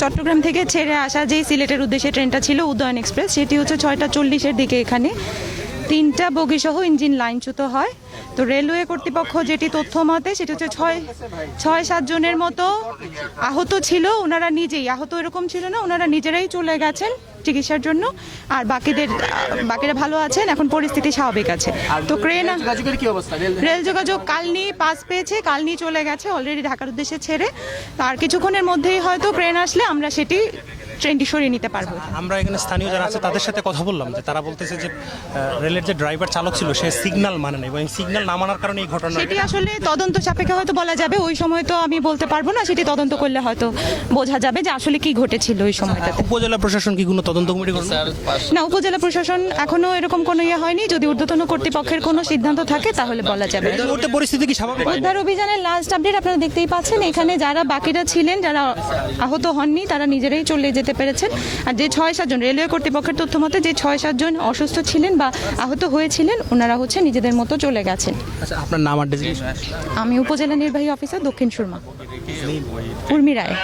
চট্টগ্রাম থেকে ছেড়ে আসা যেই সিলেটের উদ্দেশ্যে ট্রেনটা ছিল উদয়ন এক্সপ্রেস, সেটি হচ্ছে ছয়টা চল্লিশের দিকে এখানে। তিনটা বগিসহ ইঞ্জিন লাইনচ্যুত হয়। তো রেলওয়ে কর্তৃপক্ষ যেটি তথ্য মতে, সেটি হচ্ছে ছয় ছয় সাতজনের মতো আহত ছিল। ওনারা নিজেই, আহত এরকম ছিল না, ওনারা নিজেরাই চলে গেছেন। চিকিৎসার জন্য। আর বাকিদের বাকিরা ভালো আছেন এখন পরিস্থিতি স্বাভাবিক আছে। তো ক্রেন যোগাযোগের কি অবস্থা? রেল যোগাযোগ কাল নিয়ে পাস পেয়েছে কাল নিয়ে চলে গেছে অলরেডি ঢাকার উদ্দেশ্যে ছেড়ে। তার কিছুক্ষণের মধ্যেই হয়তো ক্রেন আসলে আমরা সেটি ট্রেনটি সরিয়ে নিতে পারব। আমরা এখানে স্থানীয় যারা আছে তাদের সাথে কথা বললাম যে তারা বলতেছে যে রেলের যে ড্রাইভার চালক ছিল সে সিগন্যাল মানে নাই এবং সিগন্যাল না মানার কারণে এই ঘটনা সেটি আসলে তদন্ত সাপেক্ষে হয়তো বলা যাবে ওই সময় তো আমি বলতে পারব না সেটি তদন্ত করলে হয়তো বোঝা যাবে যে আসলে কি ঘটেছিল ওই সময়টাতে। উপজেলা প্রশাসন কি কোনো তদন্ত কমিটি করবে? না উপজেলা প্রশাসন এখনও এরকম কোনো ইয়ে হয়নি যদি ঊর্ধ্বতন কর্তৃপক্ষের কোনো সিদ্ধান্ত থাকে তাহলে বলা যাবে। এই মুহূর্তে পরিস্থিতি কি স্বাভাবিক? উদ্ধার অভিযানের লাস্ট আপডেট আপনারা দেখতেই পাচ্ছেন এখানে যারা বাকিরা ছিলেন যারা আহত হননি তারা নিজেরাই চলে যেতে পেরেছেন। আর যে ছয় সাতজন রেলওয়ে কর্তৃপক্ষের তথ্য মতে যে ছয় সাতজন অসুস্থ ছিলেন বা আহত হয়েছিলেন ওনারা হচ্ছে নিজেদের মতো চলে গেছেন। আচ্ছা আপনার নাম আর আমি উপজেলা নির্বাহী অফিসার দক্ষিণ সুরমা। উর্মি রায়।